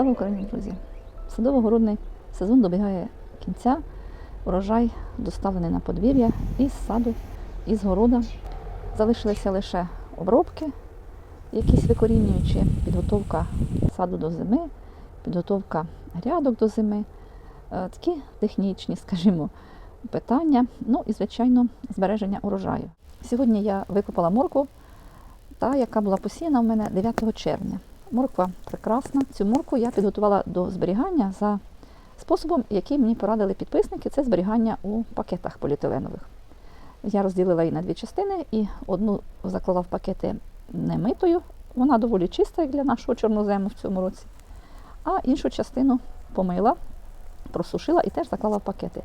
Слава Україні, друзі! Садово-городний сезон добігає кінця. Урожай доставлений на подвір'я із саду, із города. Залишилися лише обробки, якісь викорінюючі, підготовка саду до зими, підготовка грядок до зими. Е, Такі технічні, скажімо, питання. Ну і, звичайно, збереження урожаю. Сьогодні я викопала моркву, та яка була посіяна в мене 9 червня. Морква прекрасна. Цю моркву я підготувала до зберігання за способом, який мені порадили підписники, це зберігання у пакетах поліетиленових. Я розділила її на дві частини і одну заклала в пакети немитою. Вона доволі чиста, як для нашого чорнозему в цьому році. А іншу частину помила, просушила і теж заклала в пакети.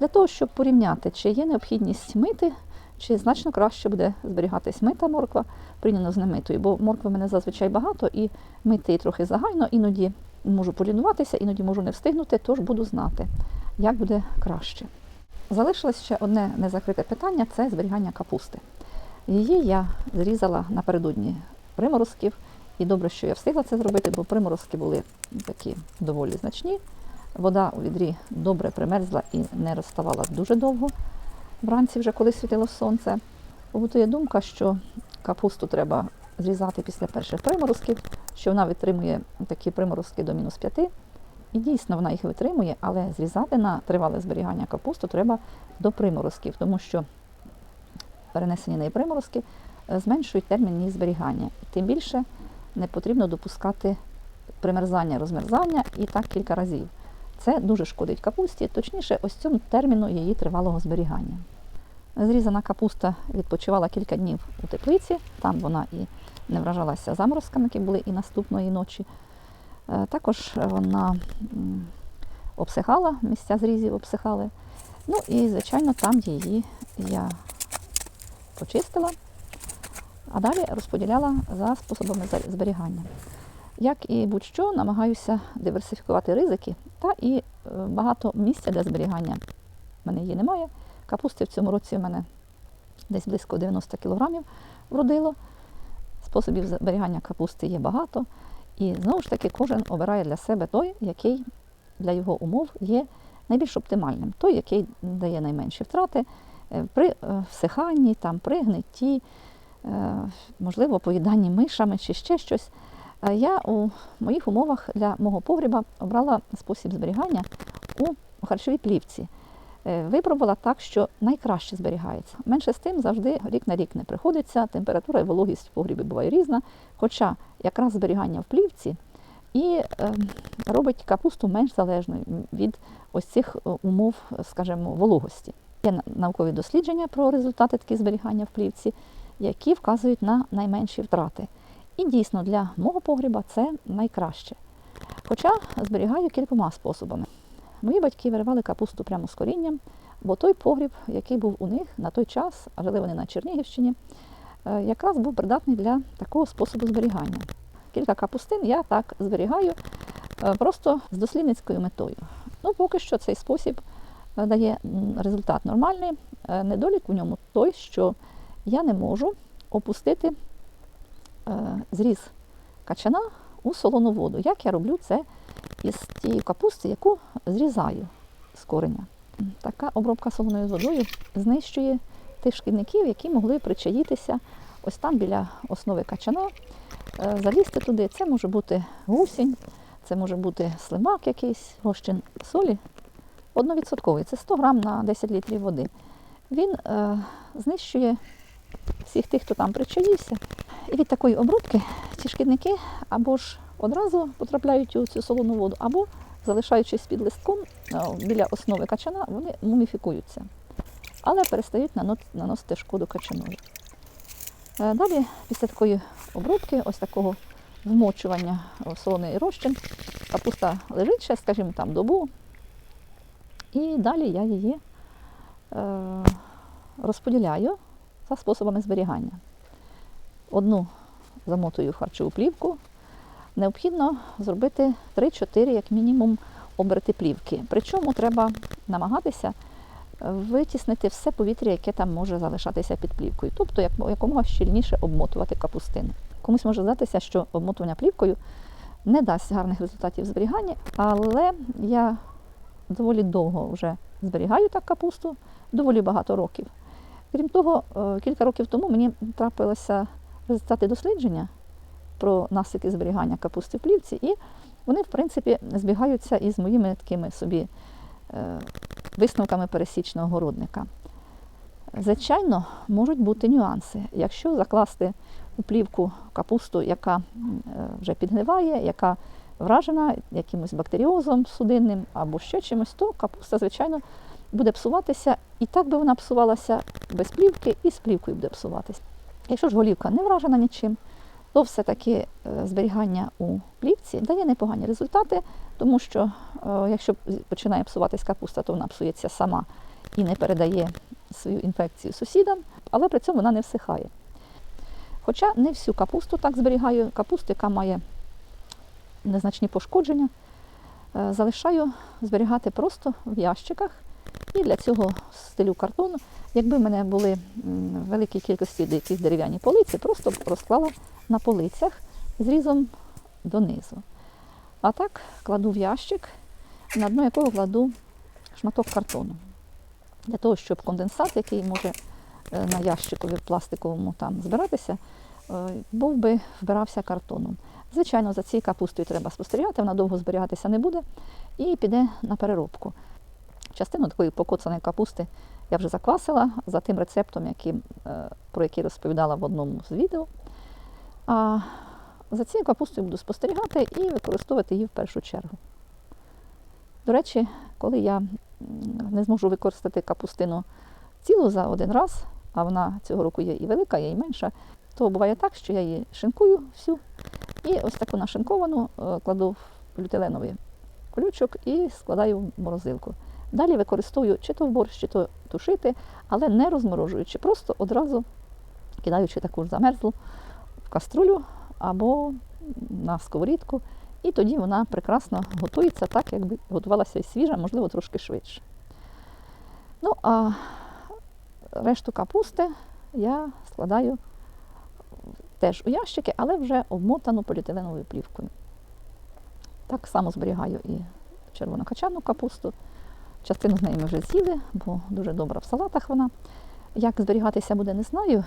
Для того, щоб порівняти, чи є необхідність мити, чи значно краще буде зберігатись мита морква порівняно з немитою, бо моркви в мене зазвичай багато і мити її трохи загально, іноді можу полінуватися, іноді можу не встигнути, тож буду знати, як буде краще. Залишилось ще одне незакрите питання це зберігання капусти. Її я зрізала напередодні приморозків, і добре, що я встигла це зробити, бо приморозки були такі доволі значні. Вода у відрі добре примерзла і не розставала дуже довго. Вранці, вже коли світило сонце, побутує думка, що капусту треба зрізати після перших приморозків, що вона витримує такі приморозки до мінус 5. І дійсно вона їх витримує, але зрізати на тривале зберігання капусту треба до приморозків, тому що перенесені неї приморозки е, зменшують термін її зберігання. Тим більше не потрібно допускати примерзання, розмерзання і так кілька разів. Це дуже шкодить капусті, точніше, ось цьому терміну її тривалого зберігання. Зрізана капуста відпочивала кілька днів у теплиці, там вона і не вражалася заморозками, які були і наступної ночі. Е, Також вона обсихала, місця зрізів обсихали. Ну і, звичайно, там її я почистила, а далі розподіляла за способами зберігання. Як і будь-що, намагаюся диверсифікувати ризики, та і е, багато місця для зберігання в мене її немає. Капусти в цьому році в мене десь близько 90 кілограмів вродило. Способів зберігання капусти є багато. І знову ж таки кожен обирає для себе той, який для його умов є найбільш оптимальним, той, який дає найменші втрати е, при е, всиханні, там, при гнитті, можливо, поїданні мишами чи ще щось. Я у моїх умовах для мого погріба обрала спосіб зберігання у харчовій плівці. Е, Випробувала так, що найкраще зберігається. Менше з тим завжди рік на рік не приходиться. Температура і вологість в погрібі буває різна. Хоча якраз зберігання в плівці і е, робить капусту менш залежною від ось цих е, умов, скажімо, вологості. Є наукові дослідження про результати таких зберігання в плівці, які вказують на найменші втрати. І дійсно для мого погріба це найкраще. Хоча зберігаю кількома способами. Мої батьки виривали капусту прямо з корінням, бо той погріб, який був у них на той час, а жили вони на Чернігівщині, е, якраз був придатний для такого способу зберігання. Кілька капустин я так зберігаю е, просто з дослідницькою метою. Ну, поки що цей спосіб е, дає результат нормальний. Недолік у ньому той, що я не можу опустити зріз качана у солону воду. Як я роблю це із тієї капусти, яку зрізаю з кореня. Така обробка солоною водою знищує тих шкідників, які могли причаїтися ось там біля основи качана, е, залізти туди. Це може бути гусінь, це може бути слимак якийсь, розчин солі. Одновідсотковий, це 100 грам на 10 літрів води. Він е, знищує всіх тих, хто там причаївся. І від такої обробки ці шкідники або ж одразу потрапляють у цю солону воду, або, залишаючись під листком е, біля основи качана, вони муміфікуються, але перестають наносити шкоду качанові. Е, Далі, після такої обробки, ось такого вмочування солоний розчин, капуста лежить ще, скажімо, там добу, і далі я її е, розподіляю за способами зберігання. Одну замотую харчову плівку. Необхідно зробити 3-4, як мінімум, оберти плівки. Причому треба намагатися витіснити все повітря, яке там може залишатися під плівкою. Тобто якомога щільніше обмотувати капустину. Комусь може здатися, що обмотування плівкою не дасть гарних результатів зберігання, але я доволі довго вже зберігаю так капусту, доволі багато років. Крім того, е, кілька років тому мені трапилися результати дослідження про наслідки зберігання капусти в плівці, і вони, в принципі, збігаються із моїми такими собі е, висновками пересічного городника. Звичайно, можуть бути нюанси. Якщо закласти у плівку капусту, яка е, вже підгниває, яка вражена якимось бактеріозом судинним або ще чимось, то капуста, звичайно, буде псуватися, і так би вона псувалася без плівки, і з плівкою буде псуватися. Якщо ж голівка не вражена нічим, то все-таки е, зберігання у плівці дає непогані результати, тому що е, якщо починає псуватись капуста, то вона псується сама і не передає свою інфекцію сусідам, але при цьому вона не всихає. Хоча не всю капусту так зберігаю, капусту, яка має незначні пошкодження, е, залишаю зберігати просто в ящиках. І для цього стелю картону. Якби в мене були великі кількості якісь дерев'яні полиці, просто розклала на полицях зрізом донизу. А так кладу в ящик, на дно якого кладу шматок картону. Для того, щоб конденсат, який може е, на ящикові пластиковому там збиратися, е, був би вбирався картоном. Звичайно, за цією капустою треба спостерігати, вона довго зберігатися не буде і піде на переробку. Частину такої покоцаної капусти я вже заквасила за тим рецептом, яким, е, про який розповідала в одному з відео. А за цією капустою буду спостерігати і використовувати її в першу чергу. До речі, коли я не зможу використати капустину цілу за один раз, а вона цього року є і велика, є і менша, то буває так, що я її шинкую всю. І ось таку нашинковану е, кладу в поліетиленовий колючок і складаю в морозилку. Далі використовую чи то в борщ, чи то тушити, але не розморожуючи, просто одразу кидаючи таку ж замерзлу в каструлю або на сковорідку, і тоді вона прекрасно готується так, якби готувалася і свіжа, можливо, трошки швидше. Ну, а решту капусти я складаю теж у ящики, але вже обмотану поліетиленовою плівкою. Так само зберігаю і червонокачану капусту. Частину з неї ми вже з'їли, бо дуже добра в салатах вона. Як зберігатися буде, не знаю.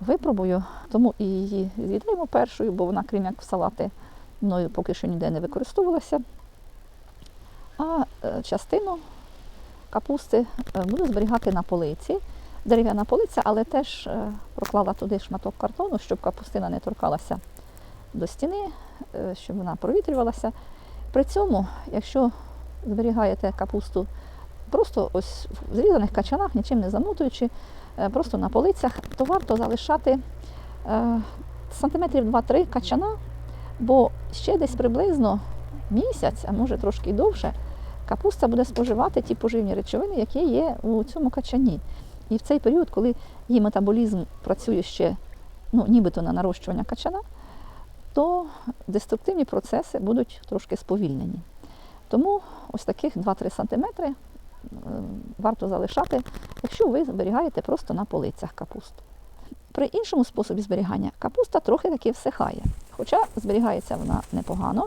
Випробую, тому і її з'їдаємо першою, бо вона, крім як в салати, мною поки що ніде не використовувалася. А е, частину капусти е, буду зберігати на полиці. Дерев'яна полиця, але теж е, проклала туди шматок картону, щоб капустина не торкалася до стіни, щоб вона провітрювалася. При цьому, якщо зберігаєте капусту просто ось в зрізаних качанах, нічим не замотуючи, е, просто на полицях, то варто залишати е, сантиметрів 2-3 качана, бо ще десь приблизно місяць, а може трошки довше, капуста буде споживати ті поживні речовини, які є у цьому качані. І в цей період, коли її метаболізм працює ще ну, нібито на нарощування качана, то деструктивні процеси будуть трошки сповільнені. Тому ось таких 2-3 см варто залишати, якщо ви зберігаєте просто на полицях капусту. При іншому способі зберігання капуста трохи таки всихає, хоча зберігається вона непогано,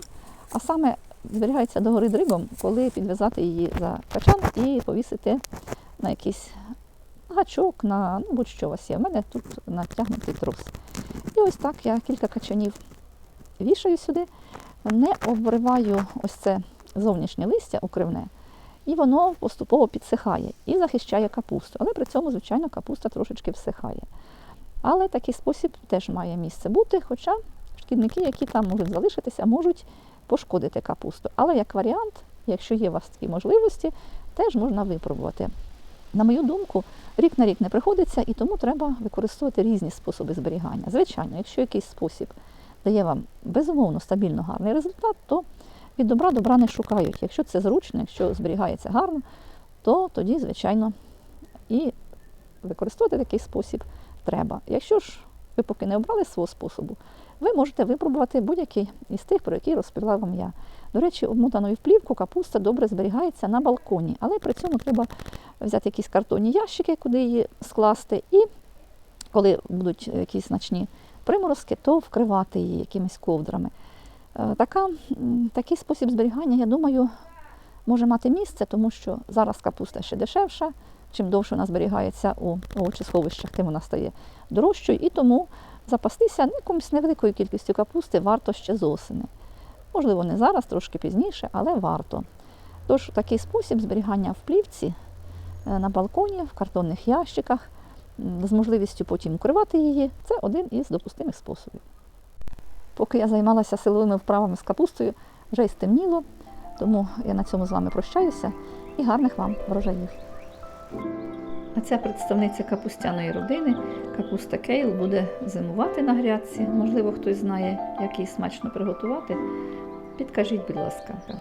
а саме зберігається догори дригом, коли підв'язати її за качан і повісити на якийсь гачок, на ну, будь-що у вас є. У мене тут натягнутий трос. І ось так я кілька качанів вішаю сюди, не обриваю ось це зовнішнє листя укривне, і воно поступово підсихає і захищає капусту. Але при цьому, звичайно, капуста трошечки всихає. Але такий спосіб теж має місце бути, хоча шкідники, які там можуть залишитися, можуть пошкодити капусту. Але як варіант, якщо є у вас такі можливості, теж можна випробувати. На мою думку, рік на рік не приходиться, і тому треба використовувати різні способи зберігання. Звичайно, якщо якийсь спосіб дає вам безумовно стабільно гарний результат, то від добра добра не шукають. Якщо це зручно, якщо зберігається гарно, то тоді, звичайно, і використовувати такий спосіб треба. Якщо ж ви поки не обрали свого способу, ви можете випробувати будь-який із тих, про які розповіла вам я. До речі, обмотаною в плівку капуста добре зберігається на балконі, але при цьому треба взяти якісь картонні ящики, куди її скласти, і коли будуть якісь значні приморозки, то вкривати її якимись ковдрами. Е, Така, такий спосіб зберігання, я думаю, може мати місце, тому що зараз капуста ще дешевша. Чим довше вона зберігається у овочесховищах, тим вона стає дорожчою. І тому запастися якоюсь невеликою кількістю капусти варто ще з осени. Можливо, не зараз, трошки пізніше, але варто. Тож такий спосіб зберігання в плівці е, на балконі, в картонних ящиках, з можливістю потім укривати її, це один із допустимих способів. Поки я займалася силовими вправами з капустою, вже й стемніло, тому я на цьому з вами прощаюся і гарних вам врожаїв. А ця представниця капустяної родини, капуста Кейл, буде зимувати на грядці. Можливо, хтось знає, як її смачно приготувати. Підкажіть, будь ласка.